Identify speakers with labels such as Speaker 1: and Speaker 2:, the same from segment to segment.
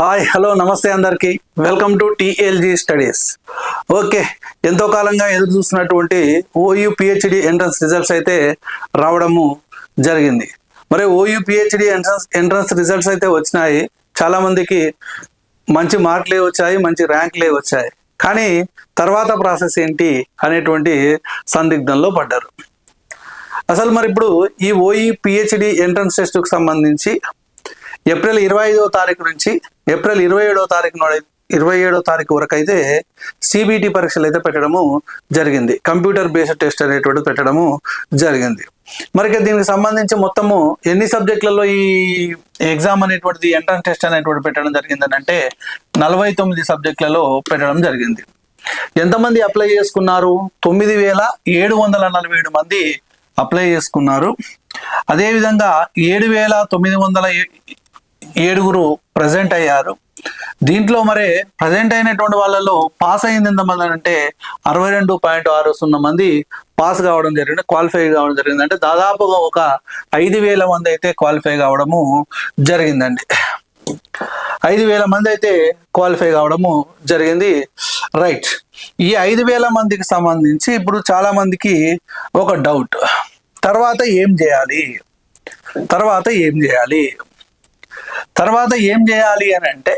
Speaker 1: Hi hello నమస్తే అందరికీ. Welcome to TLG studies. Okay ఎంతో కాలంగా ఎదురు చూస్తున్నటువంటి ఓయూ పిహెచ్డి ఎంట్రన్స్ రిజల్ట్స్ అయితే రావడము జరిగింది. మరి OU PhD entrance entrance results అయితే వచ్చినాయి. చాలామందికి మంచి మార్కులే వచ్చాయి మంచి ర్యాంకులే వచ్చాయి. కానీ తర్వాత ప్రాసెస్ ఏంటి అనేటువంటి సందిగ్ధంలో పడ్డారు. అసలు మరి ఇప్పుడు ఈ ఓఈ పిహెచ్డి ఎంట్రన్స్ టెస్ట్కు సంబంధించి ఏప్రిల్ ఇరవై ఐదో తారీఖు నుంచి ఏప్రిల్ ఇరవై ఏడో తారీఖు ఇరవై ఏడో తారీఖు వరకు అయితే సిబిటి పరీక్షలు అయితే పెట్టడము జరిగింది. కంప్యూటర్ బేస్డ్ టెస్ట్ అనేటువంటిది పెట్టడము జరిగింది. మరి దీనికి సంబంధించి మొత్తము ఎన్ని సబ్జెక్టులలో ఈ ఎగ్జామ్ అనేటువంటిది ఎంట్రన్స్ టెస్ట్ అనేటువంటి పెట్టడం జరిగింది అంటే నలభై తొమ్మిది సబ్జెక్టులలో పెట్టడం జరిగింది. ఎంతమంది అప్లై చేసుకున్నారు? తొమ్మిది వేల ఏడు వందల నలభై ఏడు మంది అప్లై చేసుకున్నారు. అదేవిధంగా ఏడు వేల తొమ్మిది వందల ఏడుగురు ప్రజెంట్ అయ్యారు. దీంట్లో మరి ప్రజెంట్ అయినటువంటి వాళ్ళలో పాస్ అయింది ఎంతమంది అంటే అరవై రెండు పాయింట్ ఆరు సున్నా మంది పాస్ కావడం జరిగింది క్వాలిఫై కావడం జరిగింది. అంటే దాదాపుగా ఒక ఐదు వేల మంది అయితే క్వాలిఫై కావడము జరిగిందండి. ఐదు వేల మంది అయితే క్వాలిఫై కావడము జరిగింది. రైట్ ఈ ఐదు వేల మందికి సంబంధించి ఇప్పుడు చాలా మందికి ఒక డౌట్ తర్వాత ఏం చేయాలి? తర్వాత ఏం చేయాలి? తర్వాత ఏం చేయాలి అని అంటే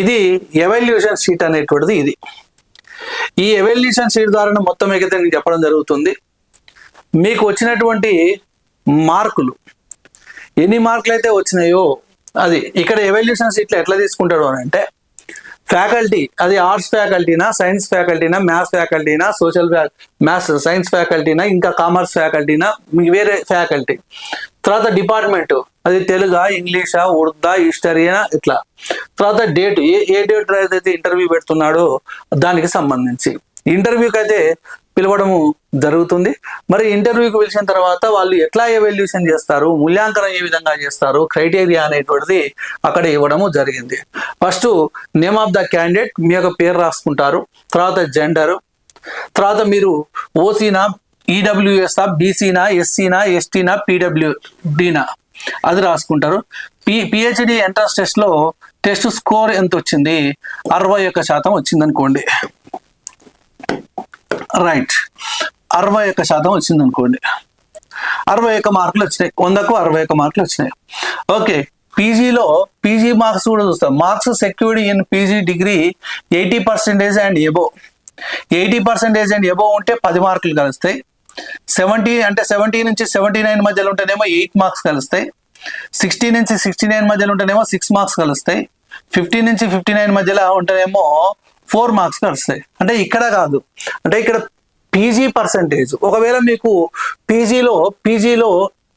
Speaker 1: ఇది ఎవల్యూషన్ షీట్ అనేటువంటిది ఇది. ఈ ఎవల్యూషన్ షీట్ ద్వారా మొత్తం ఎగితే నేను చెప్పడం జరుగుతుంది. మీకు వచ్చినటువంటి మార్కులు. ఎన్ని మార్కులు అయితే వచ్చినాయో అది ఇక్కడ ఎవల్యూషన్ షీట్లో ఎట్లా తీసుకుంటాడు అని అంటే ఫ్యాకల్టీ అది ఆర్ట్స్ ఫ్యాకల్టీనా సైన్స్ ఫ్యాకల్టీనా మ్యాథ్స్ ఫ్యాకల్టీనా సోషల్ మ్యాథ్స్ సైన్స్ ఫ్యాకల్టీనా ఇంకా కామర్స్ ఫ్యాకల్టీనా వేరే ఫ్యాకల్టీ తర్వాత డిపార్ట్మెంట్ అది తెలుగా ఇంగ్లీషా ఉర్దా హిస్టరీనా ఇట్లా. తర్వాత డేట్ ఏ ఏ డేట్ అయితే ఇంటర్వ్యూ పెడుతున్నాడో దానికి సంబంధించి. ఇంటర్వ్యూకి అయితే పిలవడము జరుగుతుంది. మరి ఇంటర్వ్యూకి పిలిచిన తర్వాత వాళ్ళు ఎట్లా ఎవల్యూషన్ చేస్తారు? మూల్యాంకనం ఏ విధంగా చేస్తారు? క్రైటీరియా అనేటువంటిది అక్కడ ఇవ్వడము జరిగింది. First name of the candidate మీ యొక్క పేరు రాసుకుంటారు. తర్వాత జెండర్ తర్వాత మీరు ఓసీనా ఈడబ్ల్యూఎస్ఆ బీసీనా ఎస్సీనా ఎస్టీనా పీడబ్ల్యూడీనా అది రాసుకుంటారు. పి పిహెచ్డి ఎంట్రన్స్ టెస్ట్లో టెస్ట్ స్కోర్ ఎంత వచ్చింది? అరవై ఒక్క శాతం వచ్చింది అనుకోండి రైట్ అరవై ఒక్క శాతం వచ్చింది అనుకోండి అరవై ఒక్క మార్కులు వచ్చినాయి. వందకు అరవై ఒక్క మార్కులు వచ్చినాయి. ఓకే. పీజీలో పీజీ మార్క్స్ కూడా చూస్తాం. Marks secured in PG degree eighty percentage and above. Eighty percentage and above ఉంటే పది మార్కులు కలుస్తాయి. సెవెంటీ అంటే సెవెంటీ నుంచి సెవెంటీ నైన్ మధ్యలో ఉంటేనేమో ఎయిట్ మార్క్స్ కలుస్తాయి. సిక్స్టీ నుంచి సిక్స్టీ నైన్ మధ్యలో ఉంటేనేమో సిక్స్ మార్క్స్ కలుస్తాయి. ఫిఫ్టీ నుంచి ఫిఫ్టీ నైన్ మధ్యలో ఉంటేనేమో ఫోర్ మార్క్స్ నడుస్తాయి. అంటే ఇక్కడ కాదు. అంటే ఇక్కడ పీజీ పర్సంటేజ్. ఒకవేళ మీకు పీజీలో పీజీలో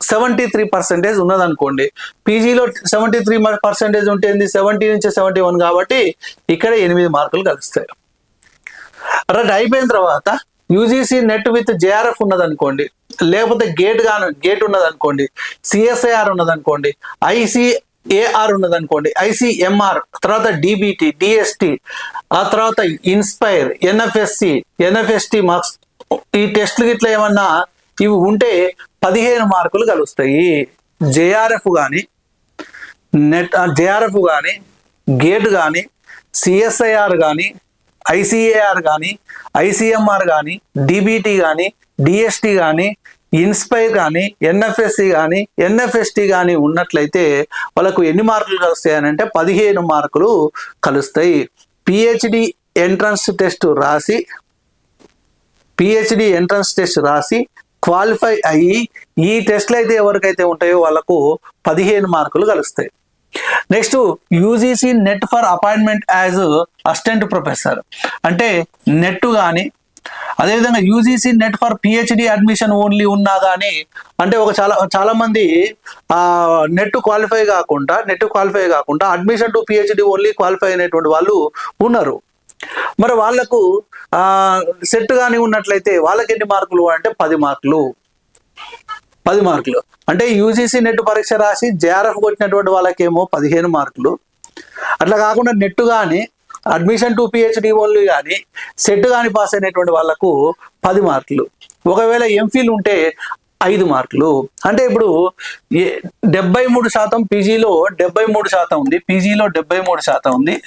Speaker 1: సెవెంటీ త్రీ పర్సెంటేజ్ ఉన్నదనుకోండి పీజీలో సెవెంటీ త్రీ పర్సెంటేజ్ ఉంటుంది సెవెంటీ నుంచి సెవెంటీ వన్ కాబట్టి ఇక్కడ ఎనిమిది మార్కులు కలుస్తాయి. రెడ్ అయిపోయిన తర్వాత యూజీసీ నెట్ విత్ జేఆర్ఎఫ్ ఉన్నదనుకోండి లేకపోతే గేట్ గాను గేట్ ఉన్నదనుకోండి సిఎస్ఐఆర్ ఉన్నదనుకోండి ఏఆర్ ఉన్నదనుకోండి ఐసిఎంఆర్ తర్వాత డిబిటి డిఎస్టి ఆ తర్వాత ఇన్స్పైర్ ఎన్ఎఫ్ఎస్సి ఎన్ఎఫ్ఎస్టి మార్క్స్ ఈ టెస్ట్లు ఇట్లా ఏమన్నా ఇవి ఉంటే పదిహేను మార్కులు కలుస్తాయి. జేఆర్ఎఫ్ కానీ నెట్ జేఆర్ఎఫ్ కానీ గేట్ కానీ సిఎస్ఐఆర్ కానీ ఐసిఏఆర్ కానీ ఐసిఎంఆర్ కానీ డిబిటి కానీ డిఎస్టి కానీ ఇన్స్పైర్ కానీ ఎన్ఎఫ్ఎస్సి కానీ ఎన్ఎఫ్ఎస్టి కానీ ఉన్నట్లయితే వాళ్ళకు ఎన్ని మార్కులు కలుస్తాయనంటే పదిహేను మార్కులు కలుస్తాయి. పిహెచ్డి ఎంట్రన్స్ టెస్ట్ రాసి పిహెచ్డి ఎంట్రన్స్ టెస్ట్ రాసి క్వాలిఫై అయ్యి ఈ టెస్ట్లు అయితే ఎవరికైతే ఉంటాయో వాళ్ళకు పదిహేను మార్కులు కలుస్తాయి. Next UGC NET for appointment as assistant professor. అంటే నెట్ కానీ అదేవిధంగా UGC NET for PhD admission only ఉన్నా కానీ అంటే ఒక చాలా చాలా మంది నెట్ క్వాలిఫై కాకుండా నెట్ క్వాలిఫై కాకుండా admission to PhD only qualify అయినటువంటి వాళ్ళు ఉన్నారు. మరి వాళ్ళకు సెట్ కానీ ఉన్నట్లయితే వాళ్ళకి ఎన్ని మార్కులు అంటే పది మార్కులు. పది మార్కులు. అంటే యూజీసీ నెట్ పరీక్ష రాసి జేఆర్ఎఫ్ కొట్టినటువంటి వాళ్ళకేమో పదిహేను మార్కులు. అట్లా కాకుండా నెట్ కానీ అడ్మిషన్ టు పిహెచ్డి ఓన్లీ కానీ సెట్ కానీ పాస్ అయినటువంటి వాళ్ళకు పది మార్కులు. ఒకవేళ ఎంఫిల్ ఉంటే ఐదు మార్కులు. అంటే ఇప్పుడు డెబ్బై మూడు శాతం పీజీలో డెబ్బై మూడు శాతం ఉంది పీజీలో డెబ్బై మూడు శాతం ఉంది.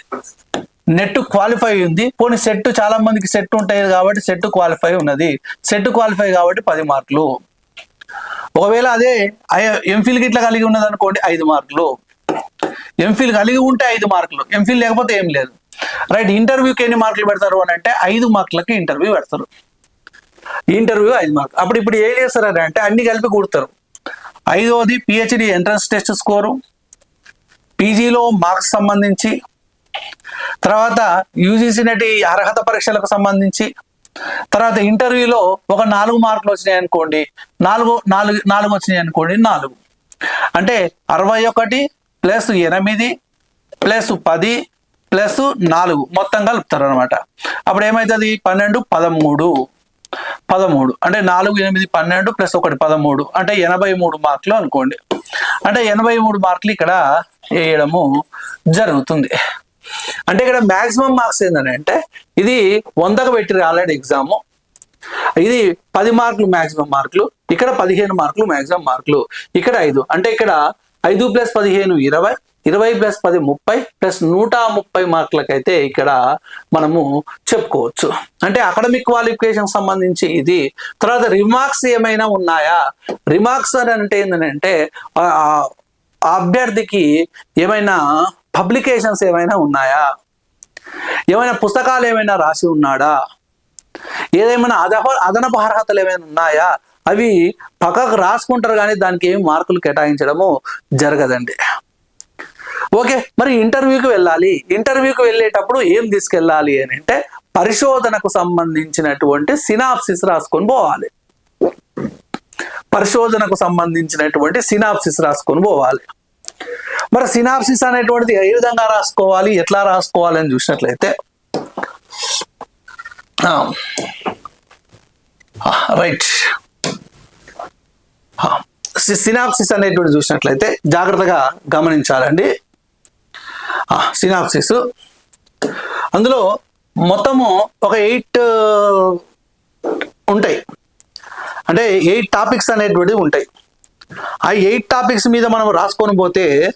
Speaker 1: నెట్ క్వాలిఫై ఉంది. పోనీ సెట్ చాలా మందికి సెట్ ఉంటాయి కాబట్టి సెట్ క్వాలిఫై ఉన్నది. సెట్ క్వాలిఫై కాబట్టి పది మార్కులు. ఒకవేళ అదే ఎంఫిల్ గిట్లా కలిగి ఉన్నది అనుకోండి ఐదు మార్కులు. ఎంఫిల్ కలిగి ఉంటే ఐదు మార్కులు. ఎంఫిల్ లేకపోతే ఏం లేదు. రైట్ ఇంటర్వ్యూకి ఎన్ని మార్కులు పెడతారు అని అంటే ఐదు మార్కులకి ఇంటర్వ్యూ పెడతారు. ఇంటర్వ్యూ ఐదు మార్కులు. అప్పుడు ఇప్పుడు ఏం చేస్తారు అని అంటే అన్ని కలిపి కూడతారు. ఐదవది పిహెచ్డి ఎంట్రన్స్ టెస్ట్ స్కోరు పీజీలో మార్క్స్ సంబంధించి తర్వాత యూజీసీ నటి అర్హత పరీక్షలకు సంబంధించి తర్వాత ఇంటర్వ్యూలో ఒక నాలుగు మార్కులు వచ్చినాయి అనుకోండి నాలుగు నాలుగు నాలుగు వచ్చినాయి అనుకోండి నాలుగు. అంటే అరవై ఒకటి ప్లస్ ఎనిమిది ప్లస్ పది ప్లస్ నాలుగు. మొత్తం కలుపుతారు అనమాట అప్పుడు ఏమవుతుంది పన్నెండు పదమూడు. పదమూడు. అంటే నాలుగు ఎనిమిది పన్నెండు ప్లస్ ఒకటి పదమూడు. అంటే ఎనభై మూడు మార్కులు అనుకోండి. అంటే ఎనభై మూడు మార్కులు ఇక్కడ వేయడము జరుగుతుంది. అంటే ఇక్కడ మాక్సిమం మార్క్స్ ఏంటంటే అంటే ఇది వందకు పెట్టి ఆల్రెడీ ఎగ్జామ్. ఇది పది మార్కులు మాక్సిమం మార్కులు. ఇక్కడ పదిహేను మార్కులు మాక్సిమం మార్కులు. ఇక్కడ ఐదు. అంటే ఇక్కడ ఐదు ప్లస్ పదిహేను ఇరవై ఇరవై ప్లస్ పది ముప్పై ప్లస్ నూట ముప్పై మార్కులకైతే ఇక్కడ మనము చెప్పుకోవచ్చు. అంటే అకాడమిక్ క్వాలిఫికేషన్ సంబంధించి ఇది తర్వాత రిమార్క్స్ ఏమైనా ఉన్నాయా? రిమార్క్స్ అని అంటే ఏంటంటే ఆ అభ్యర్థికి ఏమైనా పబ్లికేషన్స్ ఏమైనా ఉన్నాయా? ఏమైనా పుస్తకాలు ఏమైనా రాసి ఉన్నాడా? ఏదేమైనా అదహ అదనపు అర్హతలు ఏమైనా ఉన్నాయా? అవి పక్కకు రాసుకుంటారు కానీ దానికి ఏమి మార్కులు కేటాయించడము జరగదండి. ఓకే మరి ఇంటర్వ్యూకి వెళ్ళాలి. ఇంటర్వ్యూకి వెళ్ళేటప్పుడు ఏం తీసుకెళ్ళాలి అని అంటే పరిశోధనకు సంబంధించినటువంటి సినాప్సిస్ రాసుకొని పోవాలి. పరిశోధనకు సంబంధించినటువంటి సినాప్సిస్ రాసుకొని పోవాలి. మరి సినాప్సిస్ అనేటువంటిది ఏ విధంగా రాసుకోవాలి ఎట్లా రాసుకోవాలి అని చూసినట్లయితే రైట్. సినాప్సిస్ అనేటువంటి చూసినట్లయితే జాగ్రత్తగా గమనించాలండి. సినాప్సిస్. అందులో మొత్తము ఒక ఎయిట్ ఉంటాయి. అంటే ఎయిట్ టాపిక్స్ అనేటువంటివి ఉంటాయి. ఆ ఎయిట్ టాపిక్స్ మీద మనం రాసుకొని పోతే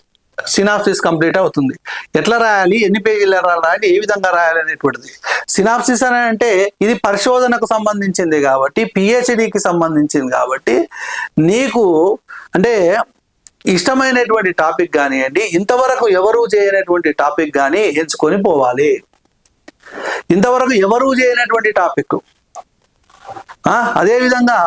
Speaker 1: సినాప్సిస్ కంప్లీట్ అవుతుంది. ఎట్లా రాయాలి? ఎన్ని పేజీలు రాయాలి? ఏ విధంగా రాయాలి అనేటువంటిది. సినాప్సిస్ అని అంటే ఇది పరిశోధనకు సంబంధించింది కాబట్టి పిహెచ్డికి సంబంధించింది కాబట్టి నీకు అంటే ఇష్టమైనటువంటి టాపిక్ కానివ్వండి ఇంతవరకు ఎవరు చేయనటువంటి టాపిక్ కానీ ఎంచుకొని పోవాలి. ఇంతవరకు ఎవరు చేయనటువంటి టాపిక్? అదే విధంగా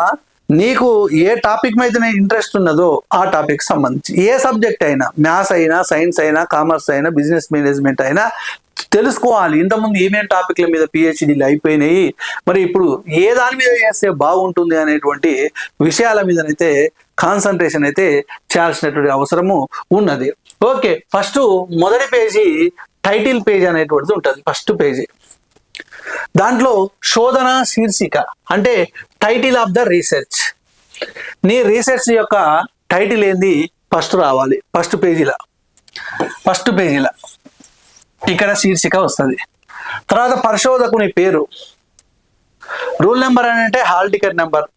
Speaker 1: నీకు ఏ టాపిక్ మీద ఇంట్రెస్ట్ ఉన్నదో ఆ టాపిక్ సంబంధించి ఏ సబ్జెక్ట్ అయినా మ్యాథ్స్ అయినా సైన్స్ అయినా కామర్స్ అయినా బిజినెస్ మేనేజ్మెంట్ అయినా తెలుసుకోవాలి. ఇంతకుముందు ఏమేం టాపిక్ల మీద పిహెచ్డీలు అయిపోయినాయి మరి ఇప్పుడు ఏ దాని మీద చేస్తే బాగుంటుంది అనేటువంటి విషయాల మీదనైతే కాన్సన్ట్రేషన్ అయితే చేయాల్సినటువంటి అవసరము ఉన్నది. ఓకే ఫస్ట్ మొదటి పేజీ టైటిల్ పేజ్ అనేటువంటిది ఉంటుంది ఫస్ట్ పేజీ దాంట్లో శోధన శీర్షిక అంటే టైటిల్ ఆఫ్ ద రీసెర్చ్ నీ రీసెర్చ్ యొక్క టైటిల్ ఏంది? ఫస్ట్ రావాలి. ఫస్ట్ పేజీలో ఫస్ట్ పేజీలో ఇక్కడ శీర్షిక వస్తుంది. తర్వాత పరిశోధకుని పేరు. రూల్ నెంబర్ అని అంటే hall ticket number.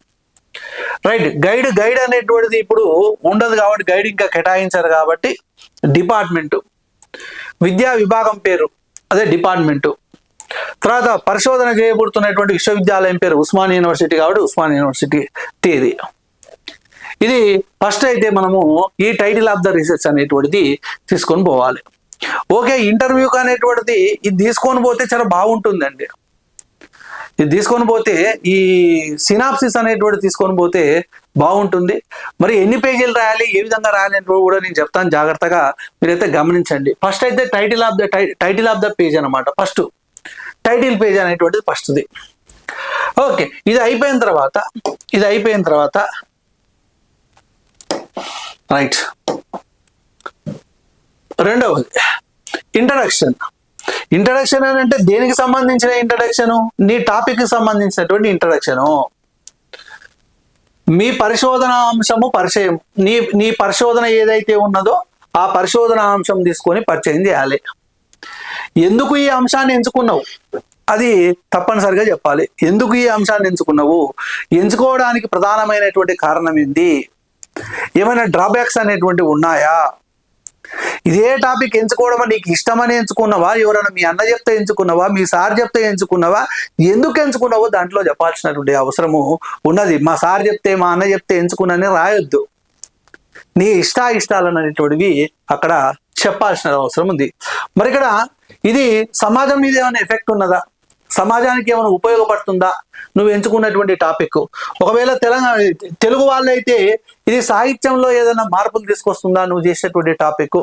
Speaker 1: Right guide guide అనేటువంటిది ఇప్పుడు ఉండదు కాబట్టి గైడ్ ఇంకా కేటాయించారు కాబట్టి డిపార్ట్మెంటు. విద్యా విభాగం పేరు. అదే డిపార్ట్మెంటు. తర్వాత పరిశోధన చేయబడుతున్నటువంటి విశ్వవిద్యాలయం పేరు ఉస్మాన్ యూనివర్సిటీ కాబట్టి ఉస్మాన్ యూనివర్సిటీ తేదీ. ఇది ఫస్ట్ అయితే మనము ఈ టైటిల్ ఆఫ్ ద రీసెర్చ్ అనేటువంటిది తీసుకొని పోవాలి. ఓకే ఇంటర్వ్యూ అనేటువంటిది ఇది తీసుకొని పోతే చాలా బాగుంటుందండి. ఇది తీసుకొని పోతే ఈ సినాప్సిస్ అనేటువంటి తీసుకొని పోతే బాగుంటుంది. మరి ఎన్ని పేజీలు రాయాలి ఏ విధంగా రాయాలి అని కూడా నేను చెప్తాను జాగ్రత్తగా. మీరైతే గమనించండి. ఫస్ట్ అయితే title of the title of the page అనమాట ఫస్ట్ టైటిల్ పేజ్ అనేటువంటిది ఫస్ట్ది. ఓకే ఇది అయిపోయిన తర్వాత ఇది అయిపోయిన తర్వాత రైట్. రెండవది ఇంట్రడక్షన్ ఇంట్రడక్షన్ అని అంటే దేనికి సంబంధించిన ఇంట్రడక్షన్ నీ టాపిక్కి సంబంధించినటువంటి ఇంట్రడక్షను మీ పరిశోధన అంశము పరిచయం. నీ నీ పరిశోధన ఏదైతే ఉన్నదో ఆ పరిశోధన అంశం తీసుకొని పరిచయం చేయాలి. ఎందుకు ఈ అంశాన్ని ఎంచుకున్నావు? అది తప్పనిసరిగా చెప్పాలి. ఎందుకు ఈ అంశాన్ని ఎంచుకున్నావు? ఎంచుకోవడానికి ప్రధానమైనటువంటి కారణం ఏంది? ఏమైనా డ్రాబ్యాక్స్ అనేటువంటివి ఉన్నాయా? ఇదే టాపిక్ ఎంచుకోవడం నీకు ఇష్టమని ఎంచుకున్నావా? ఎవరైనా మీ అన్న చెప్తే ఎంచుకున్నావా? మీ సార్ చెప్తే ఎంచుకున్నావా? ఎందుకు ఎంచుకున్నావో దాంట్లో చెప్పాల్సినటువంటి అవసరము ఉన్నది. మా సార్ చెప్తే మా అన్న చెప్తే ఎంచుకున్నానే రాయొద్దు. నీ ఇష్ట ఇష్టాలు అనేటువంటివి అక్కడ చెప్పాల్సిన అవసరం ఉంది. మరి ఇక్కడ ఇది సమాజం మీద ఏమైనా ఎఫెక్ట్ ఉన్నదా? సమాజానికి ఏమైనా ఉపయోగపడుతుందా? నువ్వు ఎంచుకున్నటువంటి టాపిక్. ఒకవేళ తెలంగాణ తెలుగు వాళ్ళైతే ఇది సాహిత్యంలో ఏదైనా మార్పులు తీసుకొస్తుందా నువ్వు చేసేటువంటి టాపిక్?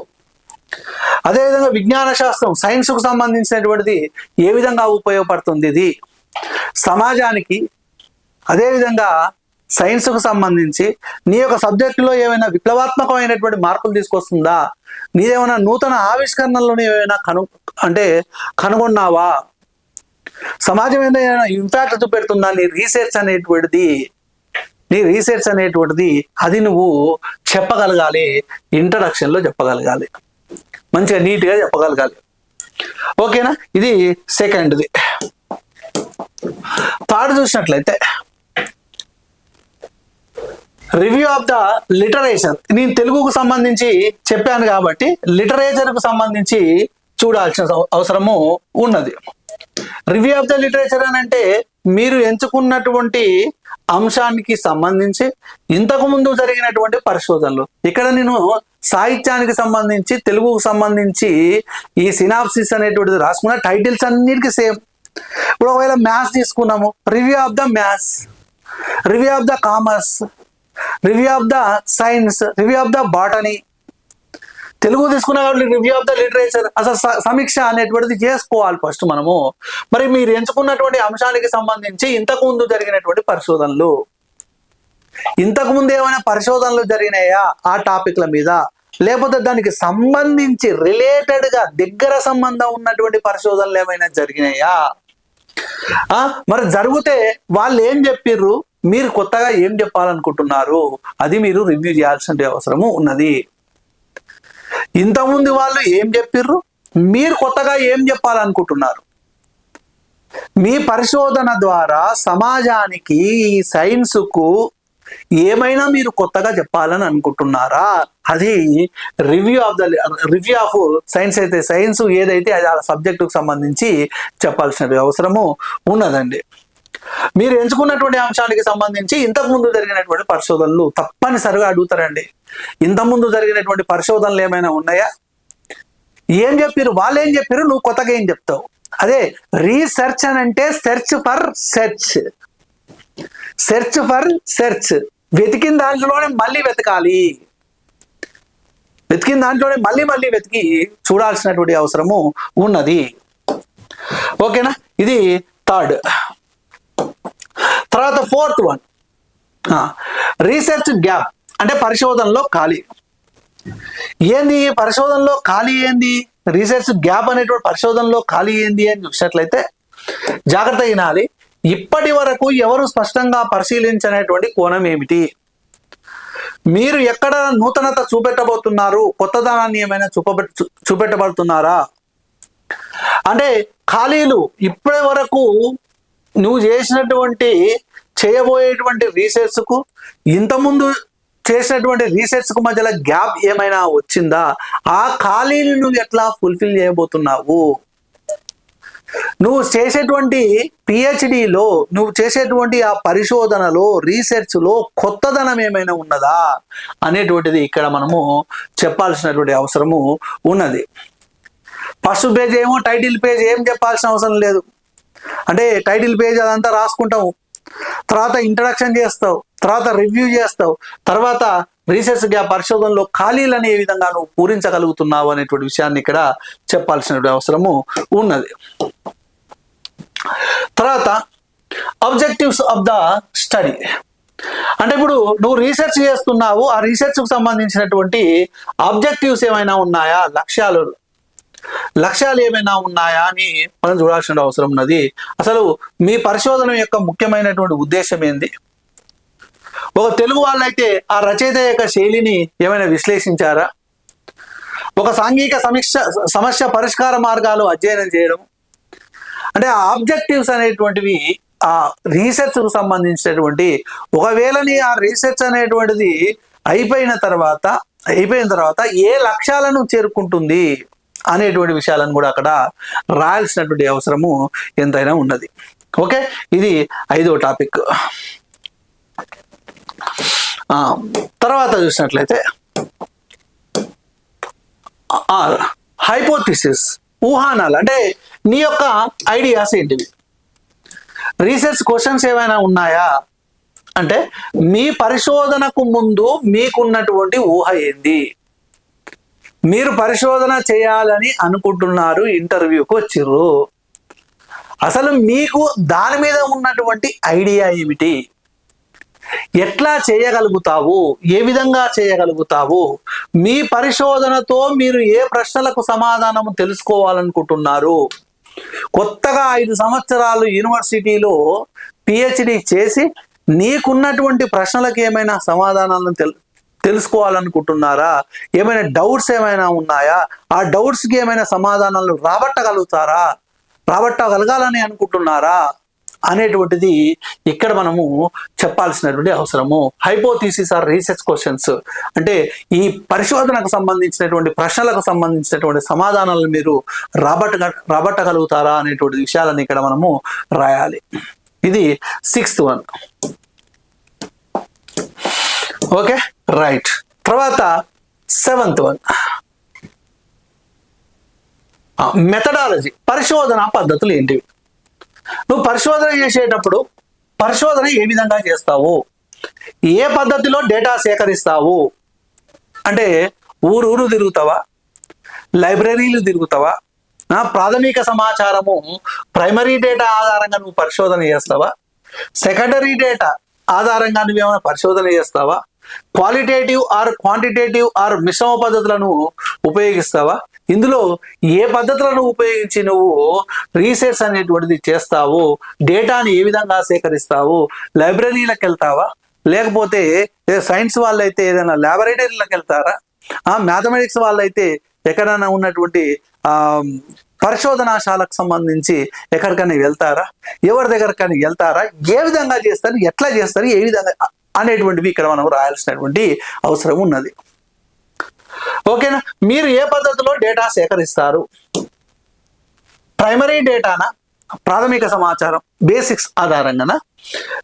Speaker 1: అదేవిధంగా విజ్ఞాన శాస్త్రం సైన్స్కు సంబంధించినటువంటిది ఏ విధంగా ఉపయోగపడుతుంది ఇది? సమాజానికి అదేవిధంగా సైన్స్కు సంబంధించి నీ యొక్క సబ్జెక్టులో ఏమైనా విప్లవాత్మకమైనటువంటి మార్పులు తీసుకొస్తుందా? నీదేమైనా నూతన ఆవిష్కరణలను ఏమైనా కను అంటే కనుగొన్నావా? సమాజం ఏదైనా ఇంపాక్ట్ చూపెడుతుందా? నీ రీసెర్చ్ అనేటువంటిది నీ రీసెర్చ్ అనేటువంటిది అది నువ్వు చెప్పగలగాలి. ఇంట్రడక్షన్లో చెప్పగలగాలి. మంచిగా నీట్గా చెప్పగలగాలి. ఓకేనా? ఇది సెకండ్ది. థర్డ్ చూసినట్లయితే రివ్యూ ఆఫ్ ద లిటరేచర్ నేను తెలుగుకు సంబంధించి చెప్పాను కాబట్టి లిటరేచర్కు సంబంధించి చూడాల్సిన అవసరము ఉన్నది. రివ్యూ ఆఫ్ ద లిటరేచర్ అని అంటే మీరు ఎంచుకున్నటువంటి అంశానికి సంబంధించి ఇంతకు ముందు జరిగినటువంటి పరిశోధనలు. ఇక్కడ నేను సాహిత్యానికి సంబంధించి తెలుగుకు సంబంధించి ఈ సినాప్సిస్ అనేటువంటిది రాసుకున్న టైటిల్స్ అన్నిటికీ సేమ్. ఇప్పుడు ఒకవేళ మ్యాథ్స్ తీసుకున్నాము. Review of the maths review of the commerce review of the science review of the botany Telugu తీసుకున్నా కాబట్టి రివ్యూ ఆఫ్ ద లిటరేచర్ అసలు సమీక్ష అనేటువంటిది చేసుకోవాలి ఫస్ట్ మనము. మరి మీరు ఎంచుకున్నటువంటి అంశానికి సంబంధించి ఇంతకు ముందు జరిగినటువంటి పరిశోధనలు. ఇంతకు ముందు ఏమైనా పరిశోధనలు జరిగినాయా ఆ టాపిక్ల మీద? లేకపోతే దానికి సంబంధించి రిలేటెడ్గా దగ్గర సంబంధం ఉన్నటువంటి పరిశోధనలు ఏమైనా జరిగినాయా? ఆ? మరి జరిగితే వాళ్ళు ఏం చెప్పిర్రు? మీరు కొత్తగా ఏం చెప్పాలనుకుంటున్నారు అది మీరు రివ్యూ చేయాల్సిన అవసరము ఉన్నది. ఇంతకుముందు వాళ్ళు ఏం చెప్పిర్రు? మీరు కొత్తగా ఏం చెప్పాలనుకుంటున్నారు? మీ పరిశోధన ద్వారా సమాజానికి ఈ సైన్స్కు ఏమైనా మీరు కొత్తగా చెప్పాలని అనుకుంటున్నారా? అది review of the review of science అయితే సైన్స్ ఏదైతే అది ఆ సబ్జెక్టుకు సంబంధించి చెప్పాల్సిన అవసరము ఉన్నదండి. మీరు ఎంచుకున్నటువంటి అంశానికి సంబంధించి ఇంతకు ముందు జరిగినటువంటి పరిశోధనలు తప్పనిసరిగా అడుగుతారండి. ఇంత ముందు జరిగినటువంటి పరిశోధనలు ఏమైనా ఉన్నాయా? ఏం చెప్పారు వాళ్ళు ఏం చెప్పారు నువ్వు కొత్తగా ఏం చెప్తావు? అదే రీసెర్చ్ అని అంటే search for search. Search for search. వెతికిన దాంట్లోనే మళ్ళీ వెతకాలి. వెతికిన దాంట్లోనే మళ్ళీ మళ్ళీ వెతికి చూడాల్సినటువంటి అవసరము ఉన్నది. ఓకేనా? ఇది థర్డ్. తర్వాత ఫోర్త్ వన్. రీసెర్చ్ గ్యాప్ అంటే పరిశోధనలో ఖాళీ. ఏంది పరిశోధనలో ఖాళీ ఏంది? రీసెర్చ్ గ్యాప్ అనేటువంటి పరిశోధనలో ఖాళీ ఏంది అని చూసినట్లయితే జాగ్రత్త వినాలి. ఇప్పటి వరకు ఎవరు స్పష్టంగా పరిశీలించనేటువంటి కోణం ఏమిటి? మీరు ఎక్కడ నూతనత చూపెట్టబోతున్నారు? కొత్తదనాన్ని ఏమైనా చూపబె చూపెట్టబడుతున్నారా? అంటే ఖాళీలు ఇప్పటి వరకు నువ్వు చేసినటువంటి చేయబోయేటువంటి రీసెర్చ్కు ఇంతకుముందు చేసినటువంటి రీసెర్చ్కు మధ్యలో గ్యాప్ ఏమైనా వచ్చిందా? ఆ ఖాళీని నువ్వు ఎట్లా ఫుల్ఫిల్ చేయబోతున్నావు? నువ్వు చేసేటువంటి పిహెచ్డిలో నువ్వు చేసేటువంటి ఆ పరిశోధనలో రీసెర్చ్లో కొత్తదనం ఏమైనా ఉన్నదా? అనేటువంటిది ఇక్కడ మనము చెప్పాల్సినటువంటి అవసరము ఉన్నది. ఫస్ట్ పేజ్ ఏమో టైటిల్ పేజ్ ఏం చెప్పాల్సిన అవసరం లేదు. అంటే టైటిల్ పేజ్ అదంతా రాసుకుంటావు. తర్వాత ఇంట్రడక్షన్ చేస్తావు. తర్వాత రివ్యూ చేస్తావు. తర్వాత రీసెర్చ్ గ్యాప్ పరిశోధనలో ఖాళీలను ఏ విధంగా నువ్వు పూరించగలుగుతున్నావు అనేటువంటి విషయాన్ని ఇక్కడ చెప్పాల్సిన అవసరము ఉన్నది. తర్వాత అబ్జెక్టివ్స్ ఆఫ్ ద స్టడీ అంటే ఇప్పుడు నువ్వు రీసెర్చ్ చేస్తున్నావు. ఆ రీసెర్చ్కు సంబంధించినటువంటి అబ్జెక్టివ్స్ ఏమైనా ఉన్నాయా? లక్ష్యాలు లక్ష్యాలు ఏమైనా ఉన్నాయా అని మనం చూడాల్సిన అవసరం ఉన్నది. అసలు మీ పరిశోధన యొక్క ముఖ్యమైనటువంటి ఉద్దేశం ఏంది? ఒక తెలుగు వాళ్ళైతే ఆ రచయిత యొక్క శైలిని ఏమైనా విశ్లేషించారా? ఒక సాంఘిక సమీక్ష సమస్య పరిష్కార మార్గాలు అధ్యయనం చేయడం. అంటే ఆ ఆబ్జెక్టివ్స్ అనేటువంటివి ఆ రీసెర్చ్కు సంబంధించినటువంటి ఒకవేళని ఆ రీసెర్చ్ అనేటువంటిది అయిపోయిన తర్వాత అయిపోయిన తర్వాత ఏ లక్ష్యాలను చేరుకుంటుంది? అనేటువంటి విషయాలను కూడా అక్కడ రాయాల్సినటువంటి అవసరము ఎంతైనా ఉన్నది. ఓకే? ఇది ఐదో టాపిక్. తర్వాత చూసినట్లయితే హైపోథిసిస్ ఊహానాలు అంటే నీ యొక్క ఐడియాస్ ఏంటివి? రీసెర్చ్ క్వశ్చన్స్ ఏమైనా ఉన్నాయా? అంటే మీ పరిశోధనకు ముందు మీకున్నటువంటి ఊహ ఏంది? మీరు పరిశోధన చేయాలని అనుకుంటున్నారు ఇంటర్వ్యూకి వచ్చిర్రు. అసలు మీకు దాని మీద ఉన్నటువంటి ఐడియా ఏమిటి? ఎట్లా చేయగలుగుతావు? ఏ విధంగా చేయగలుగుతావు? మీ పరిశోధనతో మీరు ఏ ప్రశ్నలకు సమాధానం తెలుసుకోవాలనుకుంటున్నారు? కొత్తగా ఐదు సంవత్సరాలు యూనివర్సిటీలో పిహెచ్డి చేసి నీకున్నటువంటి ప్రశ్నలకు ఏమైనా సమాధానాలను తెలు తెలుసుకోవాలనుకుంటున్నారా? ఏమైనా డౌట్స్ ఏమైనా ఉన్నాయా? ఆ డౌట్స్కి ఏమైనా సమాధానాలు రాబట్టగలుగుతారా? రాబట్టగలగాలని అనుకుంటున్నారా? అనేటువంటిది ఇక్కడ మనము చెప్పాల్సినటువంటి అవసరము. హైపోథీసిస్ ఆర్ రీసెర్చ్ క్వశ్చన్స్ అంటే ఈ పరిశోధనకు సంబంధించినటువంటి ప్రశ్నలకు సంబంధించినటువంటి సమాధానాలను మీరు రాబట్ట రాబట్టగలుగుతారా అనేటువంటి విషయాలను ఇక్కడ మనము రాయాలి. ఇది సిక్స్త్ వన్ ఓకే? రైట్. తర్వాత సెవెంత్ వన్. మెథడాలజీ. పరిశోధన పద్ధతులు ఏంటివి? నువ్వు పరిశోధన చేసేటప్పుడు పరిశోధన ఏ విధంగా చేస్తావు? ఏ పద్ధతిలో డేటా సేకరిస్తావు? అంటే ఊరూరు తిరుగుతావా? లైబ్రరీలు తిరుగుతావా? నా ప్రాథమిక సమాచారము ప్రైమరీ డేటా ఆధారంగా నువ్వు పరిశోధన చేస్తావా? సెకండరీ డేటా ఆధారంగా నువ్వు ఏమైనా పరిశోధన చేస్తావా? క్వాలిటేటివ్ ఆర్ క్వాంటిటేటివ్ ఆర్ మిశ్రమ పద్ధతులను ఉపయోగిస్తావా? ఇందులో ఏ పద్ధతులను ఉపయోగించి నువ్వు రీసెర్చ్ అనేటువంటిది చేస్తావు? డేటాని ఏ విధంగా సేకరిస్తావు? లైబ్రరీలకు వెళ్తావా? లేకపోతే సైన్స్ సైన్స్ వాళ్ళైతే ఏదైనా ల్యాబొరేటరీలకు వెళ్తారా? ఆ మ్యాథమెటిక్స్ వాళ్ళైతే ఎక్కడైనా ఉన్నటువంటి ఆ పరిశోధనాశాలకు సంబంధించి ఎక్కడికైనా వెళ్తారా? ఎవరి దగ్గరకైనా వెళ్తారా? ఏ విధంగా చేస్తారు? ఎట్లా చేస్తారు? ఏ విధంగా? అనేటువంటివి ఇక్కడ మనం రాయాల్సినటువంటి అవసరం ఉన్నది. ఓకేనా? మీరు ఏ పద్ధతిలో డేటా సేకరిస్తారు? ప్రైమరీ డేటానా? ప్రాథమిక సమాచారం బేసిక్స్ ఆధారంగానా?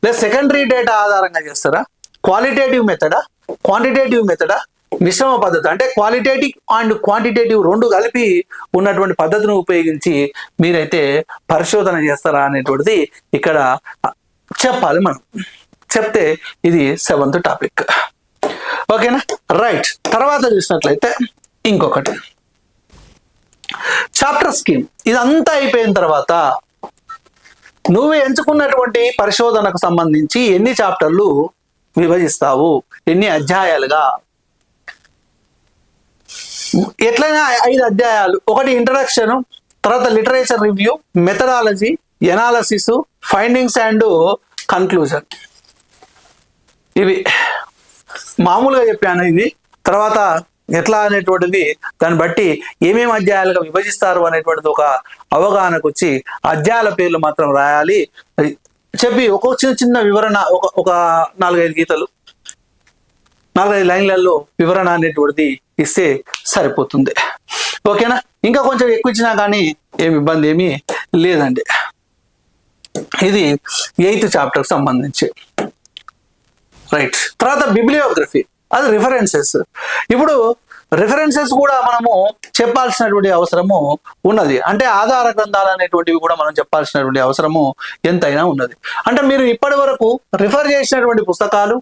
Speaker 1: లేదా సెకండరీ డేటా ఆధారంగా చేస్తారా? క్వాలిటేటివ్ మెథడా? క్వాంటిటేటివ్ మెథడా? మిశ్రమ పద్ధతి అంటే క్వాలిటేటివ్ అండ్ క్వాంటిటేటివ్ రెండు కలిపి ఉన్నటువంటి పద్ధతిని ఉపయోగించి మీరైతే పరిశోధన చేస్తారా అనేటువంటిది ఇక్కడ చెప్పాలి మనం. చెప్తే ఇది సెవెంత్ టాపిక్. ఓకేనా? రైట్. తర్వాత చూసినట్లయితే ఇంకొకటి. Chapter scheme. ఇదంతా అయిపోయిన తర్వాత నువ్వు ఎంచుకున్నటువంటి పరిశోధనకు సంబంధించి ఎన్ని చాప్టర్లు విభజిస్తావు? ఎన్ని అధ్యాయాలుగా? ఎట్లయినా ఐదు అధ్యాయాలు. ఒకటి ఇంట్రడక్షన్ తర్వాత literature review methodology analysis findings and conclusion ఇవి మామూలుగా చెప్పాను ఇది. తర్వాత ఎట్లా అనేటువంటిది దాన్ని బట్టి ఏమేమి అధ్యాయాలుగా విభజిస్తారు అనేటువంటిది ఒక అవగాహనకు వచ్చి అధ్యాయాల పేర్లు మాత్రం రాయాలి. చెప్పి ఒక చిన్న చిన్న వివరణ ఒక ఒక నాలుగైదు గీతలు నాలుగైదు లైన్లలో వివరణ అనేటువంటిది ఇస్తే సరిపోతుంది. ఓకేనా? ఇంకా కొంచెం ఎక్కువ ఇచ్చినా కానీ ఏమి ఇబ్బంది ఏమీ లేదండి. ఇది ఎయిత్ చాప్టర్కి సంబంధించి. రైట్ తర్వాత బిబ్లియోగ్రఫీ అది రిఫరెన్సెస్ ఇప్పుడు రిఫరెన్సెస్ కూడా మనము చెప్పాల్సినటువంటి అవసరము ఉన్నది. అంటే ఆధార గ్రంథాలు అనేటువంటివి కూడా మనం చెప్పాల్సినటువంటి అవసరము ఎంతైనా ఉన్నది. అంటే మీరు ఇప్పటి వరకు రిఫర్ చేసినటువంటి పుస్తకాలు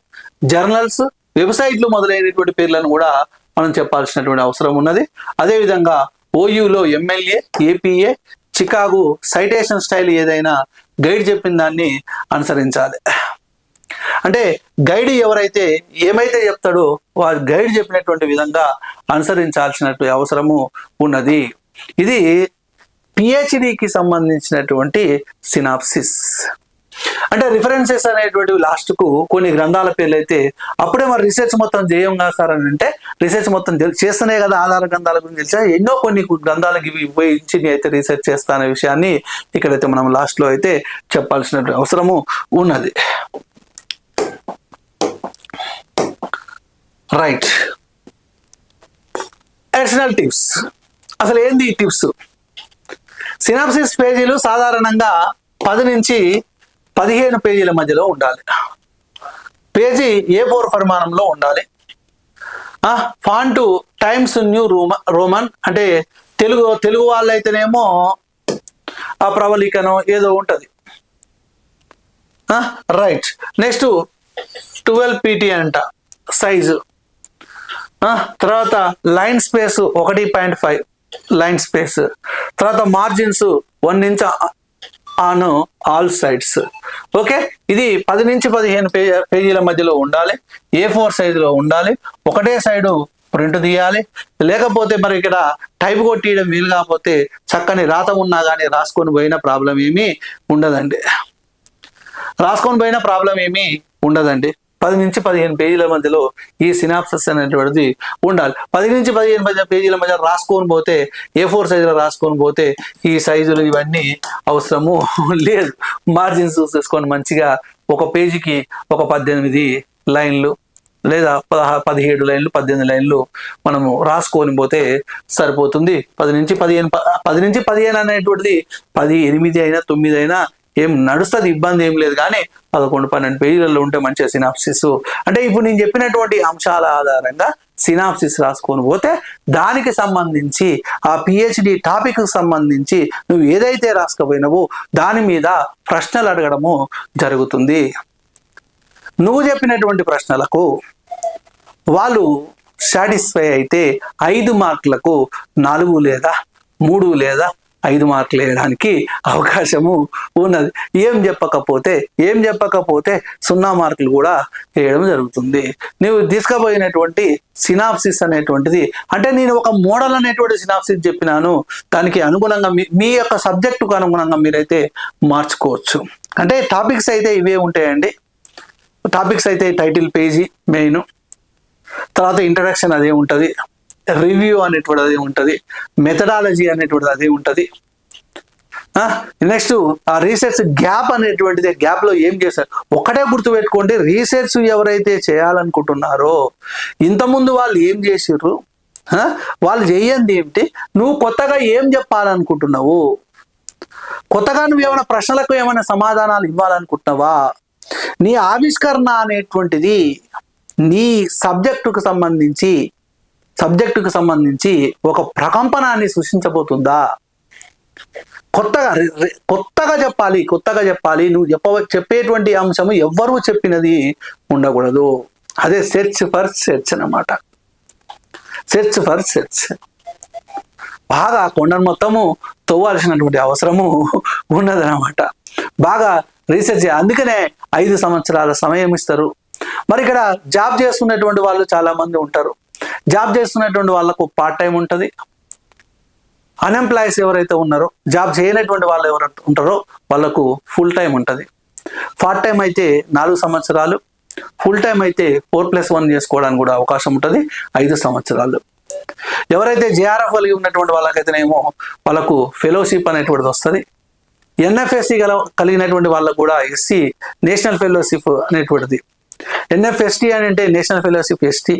Speaker 1: జర్నల్స్ వెబ్సైట్లు మొదలైనటువంటి పేర్లను కూడా మనం చెప్పాల్సినటువంటి అవసరం ఉన్నది. అదేవిధంగా ఓయూలో MLA APA Chicago citation style ఏదైనా గైడ్ చెప్పిన దాన్ని అనుసరించాలి. అంటే గైడ్ ఎవరైతే ఏమైతే చెప్తాడో వారు గైడ్ చెప్పినటువంటి విధంగా అనుసరించాల్సినటువంటి అవసరము ఉన్నది. ఇది పిహెచ్డికి సంబంధించినటువంటి సినాప్సిస్ అంటే రిఫరెన్సెస్ అనేటువంటివి లాస్ట్కు కొన్ని గ్రంథాల పేర్లు అయితే అప్పుడే మరి రీసెర్చ్ మొత్తం చేయం కదా సార్ అని అంటే రీసెర్చ్ మొత్తం తెలి- చేస్తేనే కదా ఆధార గ్రంథాల గురించి తెలిసా? ఎన్నో కొన్ని గ్రంథాలకు ఇవి ఉపయోగించి అయితే రీసెర్చ్ చేస్తా అనే విషయాన్ని ఇక్కడైతే మనం లాస్ట్లో అయితే చెప్పాల్సిన అవసరము ఉన్నది. రైట్ అడిషనల్ టిప్స్ అసలు ఏంది ఈ టిప్స్ సినాప్సిస్ పేజీలు సాధారణంగా పది నుంచి పదిహేను పేజీల మధ్యలో ఉండాలి. పేజీ ఏ ఫోర్ పరిమాణంలో ఉండాలి. Font Times New Roman Roman అంటే తెలుగు తెలుగు వాళ్ళైతేనేమో ఆ ప్రవళికను ఏదో ఉంటుంది. రైట్ నెక్స్ట్ ట్వెల్వ్ పీటీ అంట. సైజు తర్వాత లైన్ స్పేస్ ఒకటి పాయింట్ ఫైవ్. Line space. తర్వాత margins one inch on all sides. Okay? ఇది పది నుంచి పదిహేను పేజీ పేజీల మధ్యలో ఉండాలి. ఏ ఫోర్ సైజులో ఉండాలి. ఒకటే సైడు ప్రింట్ తీయాలి. లేకపోతే మరి ఇక్కడ టైప్ కొట్టియడం వీలు కాకపోతే చక్కని రాత ఉన్నా కానీ రాసుకొని పోయిన ప్రాబ్లం ఏమీ ఉండదండి. రాసుకొని పోయిన ప్రాబ్లం ఏమీ ఉండదండి. పది నుంచి పదిహేను పేజీల మధ్యలో ఈ సినాప్సస్ అనేటువంటిది ఉండాలి. పది నుంచి పదిహేను పేజీల మధ్య రాసుకొని పోతే ఏ ఫోర్ సైజులో రాసుకొని పోతే ఈ సైజులు ఇవన్నీ అవసరము లేదు. మార్జిన్స్ చూసేసుకొని మంచిగా ఒక పేజీకి ఒక పద్దెనిమిది లైన్లు లేదా పదహా పదిహేడు లైన్లు పద్దెనిమిది లైన్లు మనము రాసుకొని పోతే సరిపోతుంది. పది నుంచి పదిహేను పది నుంచి పదిహేను అనేటువంటిది పది ఎనిమిది అయినా తొమ్మిది అయినా ఏం నడుస్తుంది ఇబ్బంది ఏం లేదు. కానీ పదకొండు పన్నెండు పేజీలలో ఉంటే మంచిగా సినాప్సిస్ అంటే ఇప్పుడు నేను చెప్పినటువంటి అంశాల ఆధారంగా సినాప్సిస్ రాసుకొని పోతే దానికి సంబంధించి ఆ పిహెచ్డి టాపిక్ సంబంధించి నువ్వు ఏదైతే రాసుకపోయినావో దాని మీద ప్రశ్నలు అడగడము జరుగుతుంది. నువ్వు చెప్పినటువంటి ప్రశ్నలకు వాళ్ళు సాటిస్ఫై అయితే ఐదు మార్కులకు నాలుగు లేదా మూడు లేదా ఐదు మార్కులు వేయడానికి అవకాశము ఉన్నది. ఏం చెప్పకపోతే ఏం చెప్పకపోతే సున్నా మార్కులు కూడా వేయడం జరుగుతుంది. నువ్వు తీసుకుపోయినటువంటి సినాప్సిస్ అనేటువంటిది అంటే నేను ఒక మోడల్ అనేటువంటి సినాప్సిస్ చెప్పినాను. దానికి అనుగుణంగా మీ మీ యొక్క సబ్జెక్టుకు అనుగుణంగా మీరైతే మార్చుకోవచ్చు. అంటే టాపిక్స్ అయితే ఇవే ఉంటాయండి. టాపిక్స్ అయితే టైటిల్ పేజీ మెయిన్. తర్వాత ఇంట్రడక్షన్ అదే ఉంటుంది. రివ్యూ అనేటువంటి అది ఉంటుంది. మెథడాలజీ అనేటువంటిది అది ఉంటుంది. నెక్స్ట్ ఆ రీసెర్చ్ గ్యాప్ అనేటువంటిది గ్యాప్లో ఏం చేశారు? ఒకటే గుర్తుపెట్టుకోండి రీసెర్చ్ ఎవరైతే చేయాలనుకుంటున్నారో ఇంతకుముందు వాళ్ళు ఏం చేసిర్రు? వాళ్ళు చేయండి ఏమిటి? నువ్వు కొత్తగా ఏం చెప్పాలనుకుంటున్నావు? కొత్తగా నువ్వు ఏమైనా ప్రశ్నలకు ఏమైనా సమాధానాలు ఇవ్వాలనుకుంటున్నావా? నీ ఆవిష్కరణ అనేటువంటిది నీ సబ్జెక్టుకు సంబంధించి సబ్జెక్టుకు సంబంధించి ఒక ప్రకంపనాన్ని సృష్టించబోతుందా? కొత్తగా రి- రి- కొత్తగా చెప్పాలి కొత్తగా చెప్పాలి. నువ్వు చెప్పవ చెప్పేటువంటి అంశము ఎవ్వరూ చెప్పినది ఉండకూడదు. అదే సెర్చ్ ఫర్ సెర్చ్ అన్నమాట. Search for search. బాగా కొండను మొత్తము తవ్వాల్సినటువంటి అవసరము ఉన్నదన్నమాట. బాగా రీసెర్చ్ అందుకనే ఐదు సంవత్సరాల సమయం ఇస్తారు. మరి ఇక్కడ జాబ్ చేస్తున్నటువంటి వాళ్ళు చాలా మంది ఉంటారు. జాబ్ చేస్తున్నటువంటి వాళ్ళకు పార్ట్ టైం ఉంటుంది. అన్ఎంప్లాయీస్ ఎవరైతే ఉన్నారో జాబ్ చేయనటువంటి వాళ్ళు ఎవరు ఉంటారో వాళ్ళకు ఫుల్ టైం ఉంటుంది. పార్ట్ టైం అయితే నాలుగు సంవత్సరాలు ఫుల్ టైం అయితే ఫోర్ ప్లస్ వన్ చేసుకోవడానికి కూడా అవకాశం ఉంటుంది ఐదు సంవత్సరాలు. ఎవరైతే జేఆర్ఎఫ్ కలిగి ఉన్నటువంటి వాళ్ళకైతేనేమో వాళ్ళకు ఫెలోషిప్ అనేటువంటిది వస్తుంది. ఎన్ఎఫ్ఎస్సి గల కలిగినటువంటి వాళ్ళకు కూడా ఎస్సీ నేషనల్ ఫెలోషిప్ అనేటువంటిది. ఎన్ఎఫ్ఎస్టీ అని అంటే నేషనల్ ఫెలోషిప్ ఎస్టీ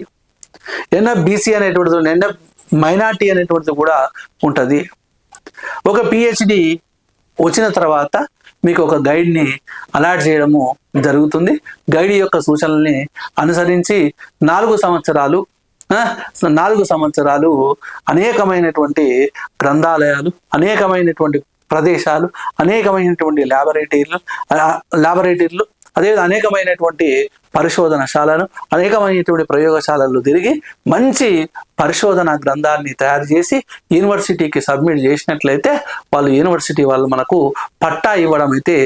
Speaker 1: ఎన్ఎఫ్బిసి అనేటువంటిది ఎన్ఎఫ్ మైనార్టీ అనేటువంటిది కూడా ఉంటుంది. ఒక పిహెచ్డి వచ్చిన తర్వాత మీకు ఒక గైడ్ని అలాట్ చేయడము జరుగుతుంది. గైడ్ యొక్క సూచనల్ని అనుసరించి నాలుగు సంవత్సరాలు ఆ, నాలుగు సంవత్సరాలు అనేకమైనటువంటి గ్రంథాలయాలు అనేకమైనటువంటి ప్రదేశాలు అనేకమైనటువంటి ల్యాబొరేటరీలు ల్యాబొరేటరీలు అదే అనేకమైనటువంటి పరిశోధనశాలను అనేకమైనటువంటి ప్రయోగశాలలు తిరిగి మంచి పరిశోధన గ్రంథాన్ని తయారు చేసి యూనివర్సిటీకి సబ్మిట్ చేసినట్లయితే వాళ్ళు యూనివర్సిటీ వాళ్ళు మనకు పట్టా ఇవ్వడం అయితే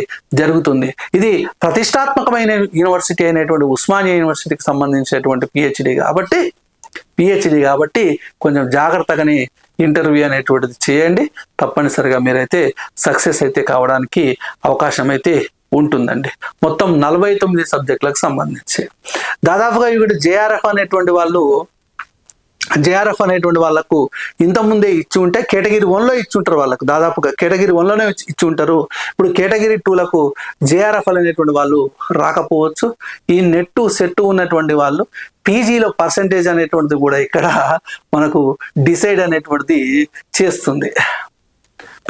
Speaker 1: జరుగుతుంది. ఇది ప్రతిష్టాత్మకమైన యూనివర్సిటీ అయినటువంటి ఉస్మానియా యూనివర్సిటీకి సంబంధించినటువంటి పిహెచ్డి కాబట్టి పిహెచ్డి కాబట్టి కొంచెం జాగ్రత్తగానే ఇంటర్వ్యూ అనేటువంటిది చేయండి. తప్పనిసరిగా మీరైతే సక్సెస్ అయితే కావడానికి అవకాశం అయితే ఉంటుందండి. మొత్తం నలభై తొమ్మిది సబ్జెక్టులకు సంబంధించి. దాదాపుగా ఇక్కడ జేఆర్ఎఫ్ అనేటువంటి వాళ్ళు జేఆర్ఎఫ్ అనేటువంటి వాళ్ళకు ఇంతకుముందే ఇచ్చి ఉంటే కేటగిరీ వన్లో ఇచ్చి ఉంటారు వాళ్ళకు. దాదాపుగా కేటగిరీ వన్లోనే ఇచ్చి ఉంటారు. ఇప్పుడు కేటగిరీ టూలకు జేఆర్ఎఫ్ అనేటువంటి వాళ్ళు రాకపోవచ్చు. ఈ నెట్ సెట్ ఉన్నటువంటి వాళ్ళు పీజీలో పర్సంటేజ్ అనేటువంటిది కూడా ఇక్కడ మనకు డిసైడ్ అనేటువంటిది చేస్తుంది.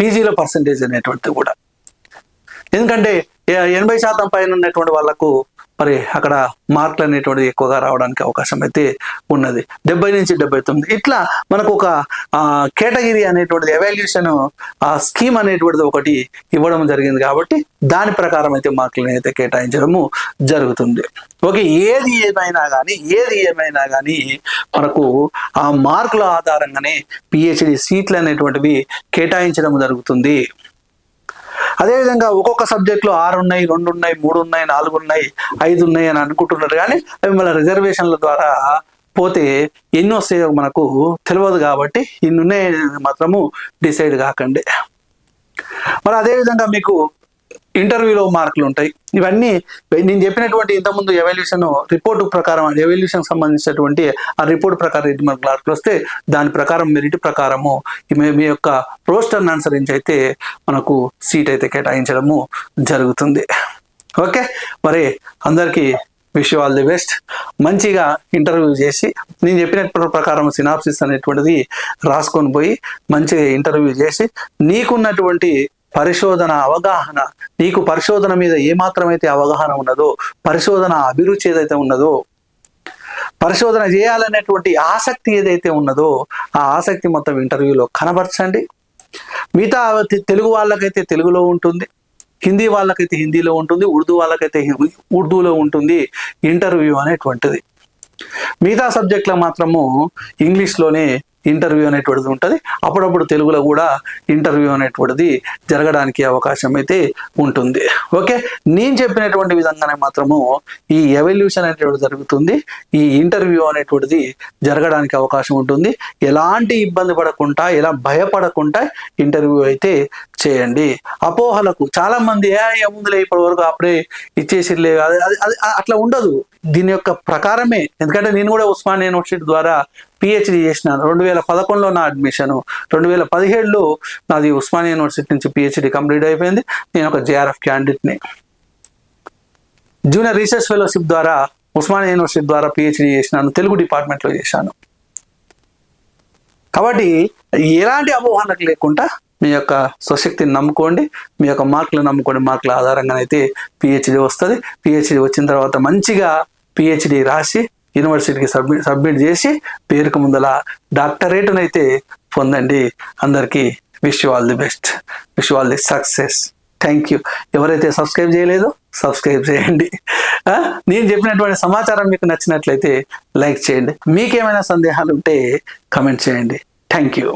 Speaker 1: పీజీలో పర్సంటేజ్ అనేటువంటిది కూడా. ఎందుకంటే ఎనభై శాతం పైన ఉన్నటువంటి వాళ్ళకు మరి అక్కడ మార్కులు అనేటువంటిది ఎక్కువగా రావడానికి అవకాశం అయితే ఉన్నది. డెబ్బై నుంచి డెబ్బై తొమ్మిది. ఇట్లా మనకు ఒక కేటగిరీ అనేటువంటిది ఎవాల్యూషన్ ఆ స్కీమ్ అనేటువంటిది ఒకటి ఇవ్వడం జరిగింది కాబట్టి దాని ప్రకారం అయితే మార్కులను అయితే కేటాయించడము జరుగుతుంది. ఓకే ఏది ఏమైనా కానీ ఏది ఏమైనా కానీ మనకు ఆ మార్కుల ఆధారంగానే పిహెచ్డి సీట్లు అనేటువంటివి కేటాయించడం జరుగుతుంది. అదేవిధంగా ఒక్కొక్క సబ్జెక్టులో ఆరు ఉన్నాయి రెండు ఉన్నాయి మూడు ఉన్నాయి నాలుగు ఉన్నాయి ఐదు ఉన్నాయి అని అనుకుంటున్నారు. కానీ అవి మన రిజర్వేషన్ల ద్వారా పోతే ఎన్ని వస్తాయో మనకు తెలియదు కాబట్టి ఇన్ని ఉన్నాయి మాత్రము డిసైడ్ కాకండి. మరి అదేవిధంగా మీకు ఇంటర్వ్యూలో మార్కులు ఉంటాయి. ఇవన్నీ నేను చెప్పినటువంటి ఇంతకుముందు ఎవల్యూషన్ రిపోర్ట్ ప్రకారం ఎవల్యూషన్ సంబంధించినటువంటి ఆ రిపోర్ట్ ప్రకారం ఎన్ని మనకు మార్కులు వస్తే దాని ప్రకారం మెరిట్ ప్రకారము మీ- మీ యొక్క రోస్టర్ని అనుసరించి అయితే మనకు సీట్ అయితే కేటాయించడము జరుగుతుంది. ఓకే? మరి అందరికీ విష్ ఆల్ ది బెస్ట్ మంచిగా ఇంటర్వ్యూ చేసి నేను చెప్పిన ప్రకారం సినాప్సిస్ అనేటువంటిది రాసుకొని పోయి మంచిగా ఇంటర్వ్యూ చేసి నీకున్నటువంటి పరిశోధన అవగాహన. నీకు పరిశోధన మీద ఏమాత్రమైతే అవగాహన ఉన్నదో పరిశోధన అభిరుచి ఏదైతే ఉన్నదో పరిశోధన చేయాలనేటువంటి ఆసక్తి ఏదైతే ఉన్నదో ఆ ఆసక్తి మొత్తం ఇంటర్వ్యూలో కనబరచండి. మిగతా తెలుగు వాళ్ళకైతే తెలుగులో ఉంటుంది హిందీ వాళ్ళకైతే హిందీలో ఉంటుంది ఉర్దూ వాళ్ళకైతే ఉర్దూలో ఉంటుంది ఇంటర్వ్యూ అనేటువంటిది. మిగతా సబ్జెక్టులో మాత్రము ఇంగ్లీష్లోనే ఇంటర్వ్యూ అనేటువంటిది ఉంటుంది. అప్పుడప్పుడు తెలుగులో కూడా ఇంటర్వ్యూ అనేటువంటిది జరగడానికి అవకాశం అయితే ఉంటుంది. ఓకే? నేను చెప్పినటువంటి విధంగానే మాత్రము ఈ ఎవల్యూషన్ అనేటువంటిది జరుగుతుంది. ఈ ఇంటర్వ్యూ అనేటువంటిది జరగడానికి అవకాశం ఉంటుంది. ఎలాంటి ఇబ్బంది పడకుండా ఎలా భయపడకుండా ఇంటర్వ్యూ అయితే చేయండి. అపోహలకు చాలా మంది ఏ ఏముందిలే ఇప్పటి వరకు అప్పుడే ఇచ్చేసిర్లే అది అది- అట్లా ఉండదు. దీని యొక్క ప్రకారమే. ఎందుకంటే నేను కూడా ఉస్మానియా యూనివర్సిటీ ద్వారా పిహెచ్డి చేసినాను రెండు వేల పదకొండులో నా అడ్మిషన్ రెండు వేల పదిహేడులో నాది ఉస్మానియా యూనివర్సిటీ నుంచి పిహెచ్డి కంప్లీట్ అయిపోయింది. నేను ఒక జేఆర్ఎఫ్ క్యాండిడేట్ని జూనియర్ రీసెర్చ్ ఫెలోషిప్ ద్వారా ఉస్మానియా యూనివర్సిటీ ద్వారా పిహెచ్డి చేసినాను తెలుగు డిపార్ట్మెంట్లో చేశాను. కాబట్టి ఎలాంటి అపోహనకు లేకుండా మీ యొక్క స్వశక్తిని నమ్ముకోండి మీ యొక్క మార్కులు నమ్ముకోండి. మార్కుల ఆధారంగానైతే పిహెచ్డి వస్తుంది. పిహెచ్డి వచ్చిన తర్వాత మంచిగా పిహెచ్డి రాసి యూనివర్సిటీకి సబ్మిట్ సబ్మిట్ చేసి పేరుకు ముందల డాక్టరేట్ను అయితే పొందండి. అందరికీ wish all the best. Wish all the success. Thank you. ఎవరైతే సబ్స్క్రైబ్ చేయలేదో సబ్స్క్రైబ్ చేయండి. నేను చెప్పినటువంటి సమాచారం మీకు నచ్చినట్లయితే లైక్ చేయండి. మీకేమైనా సందేహాలు ఉంటే కమెంట్ చేయండి. Thank you.